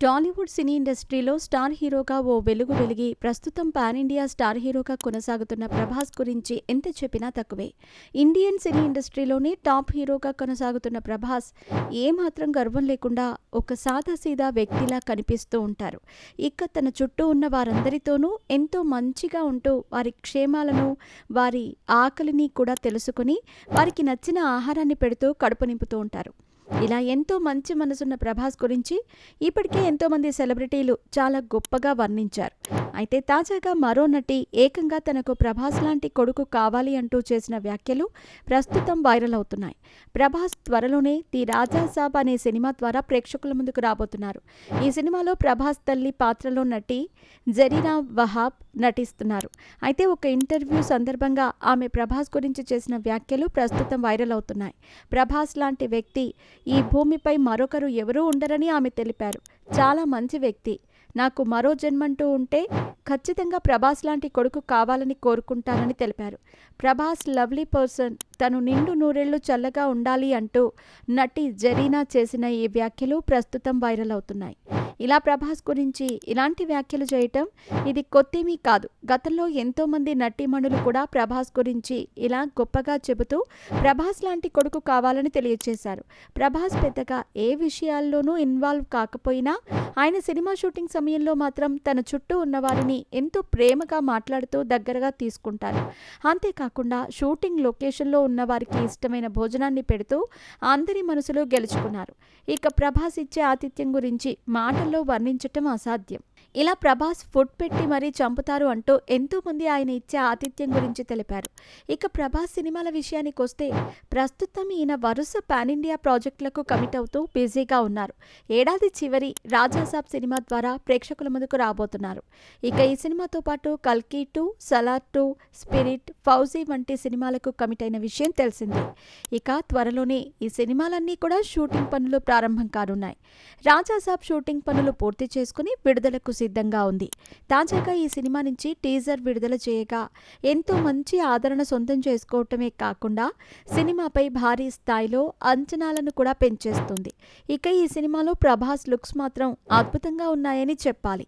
టాలీవుడ్ సినీ ఇండస్ట్రీలో స్టార్ హీరోగా ఓ వెలుగు వెలిగి ప్రస్తుతం పాన్ ఇండియా స్టార్ హీరోగా కొనసాగుతున్న ప్రభాస్ గురించి ఎంత చెప్పినా తక్కువే. ఇండియన్ సినీ ఇండస్ట్రీలోనే టాప్ హీరోగా కొనసాగుతున్న ప్రభాస్ ఏమాత్రం గర్వం లేకుండా ఒక సాదాసీదా వ్యక్తిలా కనిపిస్తూ ఉంటారు. ఇక తన చుట్టూ ఉన్న వారందరితోనూ ఎంతో మంచిగా ఉంటూ వారి క్షేమాలను వారి ఆకలిని కూడా తెలుసుకుని వారికి నచ్చిన ఆహారాన్ని పెడుతూ కడుపు నింపుతూ ఉంటారు. ఇలా ఎంతో మంచి మనసున్న ప్రభాస్ గురించి ఇప్పటికే ఎంతోమంది సెలబ్రిటీలు చాలా గొప్పగా వర్ణించారు. అయితే తాజాగా మరో నటి ఏకంగా తనకు ప్రభాస్ లాంటి కొడుకు కావాలి అంటూ చేసిన వ్యాఖ్యలు ప్రస్తుతం వైరల్ అవుతున్నాయి. ప్రభాస్ త్వరలోనే ది రాజా సాబ్ అనే సినిమా ద్వారా ప్రేక్షకుల ముందుకు రాబోతున్నారు. ఈ సినిమాలో ప్రభాస్ తల్లి పాత్రలో నటి జరీనా వహాబ్ నటిస్తున్నారు. అయితే ఒక ఇంటర్వ్యూ సందర్భంగా ఆమె ప్రభాస్ గురించి చేసిన వ్యాఖ్యలు ప్రస్తుతం వైరల్ అవుతున్నాయి. ప్రభాస్ లాంటి వ్యక్తి ఈ భూమిపై మరొకరు ఎవరూ ఉండరని ఆమె తెలిపారు. చాలా మంచి వ్యక్తి. నాకు మరో జన్మంటూ ఉంటే ఖచ్చితంగా ప్రభాస్ లాంటి కొడుకు కావాలని కోరుకుంటానని తెలిపారు. ప్రభాస్ లవ్లీ పర్సన్ తను నిండు నూరేళ్ళు చల్లగా ఉండాలి అంటూ నటి జరీనా చేసిన ఈ వ్యాఖ్యలు ప్రస్తుతం వైరల్ అవుతున్నాయి. ఇలా ప్రభాస్ గురించి ఇలాంటి వ్యాఖ్యలు చేయటం ఇది కొత్తేమీ కాదు. గతంలో ఎంతోమంది నటీమణులు కూడా ప్రభాస్ గురించి ఇలా గొప్పగా చెబుతూ ప్రభాస్ లాంటి కొడుకు కావాలని తెలియజేశారు ప్రభాస్ పెద్దగా ఏ విషయాల్లోనూ ఇన్వాల్వ్ కాకపోయినా ఆయన సినిమా షూటింగ్ సమయంలో మాత్రం తన చుట్టూ ఉన్న వారిని ఎంతో ప్రేమగా మాట్లాడుతూ దగ్గరగా తీసుకుంటారు. అంతేకాకుండా షూటింగ్ లొకేషన్లో ఉన్న వారికి ఇష్టమైన భోజనాన్ని పెడుతూ అందరి మనసులో గెలుచుకున్నారు. ఇక ప్రభాస్ ఇచ్చే ఆతిథ్యం గురించి మాటల్లో వర్ణించటం అసాధ్యం. ఇలా ప్రభాస్ ఫుడ్ పెట్టి మరీ చంపుతారు అంటూ ఎంతోమంది ఆయన ఇచ్చే ఆతిథ్యం గురించి తెలిపారు. ఇక ప్రభాస్ సినిమాల విషయానికి వస్తే ప్రస్తుతం ఈయన వరుస పాన్ ఇండియా ప్రాజెక్టులకు కమిట్ అవుతూ బిజీగా ఉన్నారు. ఏడాది చివరి రాజాసాబ్ సినిమా ద్వారా ప్రేక్షకుల ముందుకు రాబోతున్నారు. ఇక ఈ సినిమాతో పాటు కల్కి two Salaar two Spirit Fauji వంటి సినిమాలకు కమిట్ అయిన విషయం తెలిసిందే. ఇక త్వరలోనే ఈ సినిమాలన్నీ కూడా షూటింగ్ పనులు ప్రారంభం కానున్నాయి. రాజాసాబ్ షూటింగ్ పనులు పూర్తి చేసుకుని విడుదలకు సిద్ధంగా ఉంది. తాజాగా ఈ సినిమా నుంచి టీజర్ విడుదల చేయగా ఎంతో మంచి ఆదరణ సొంతం చేసుకోవటమే కాకుండా సినిమాపై భారీ స్థాయిలో అంచనాలను కూడా పెంచేస్తుంది. ఇక ఈ సినిమాలో ప్రభాస్ లుక్స్ మాత్రం అద్భుతంగా ఉన్నాయని చెప్పాలి.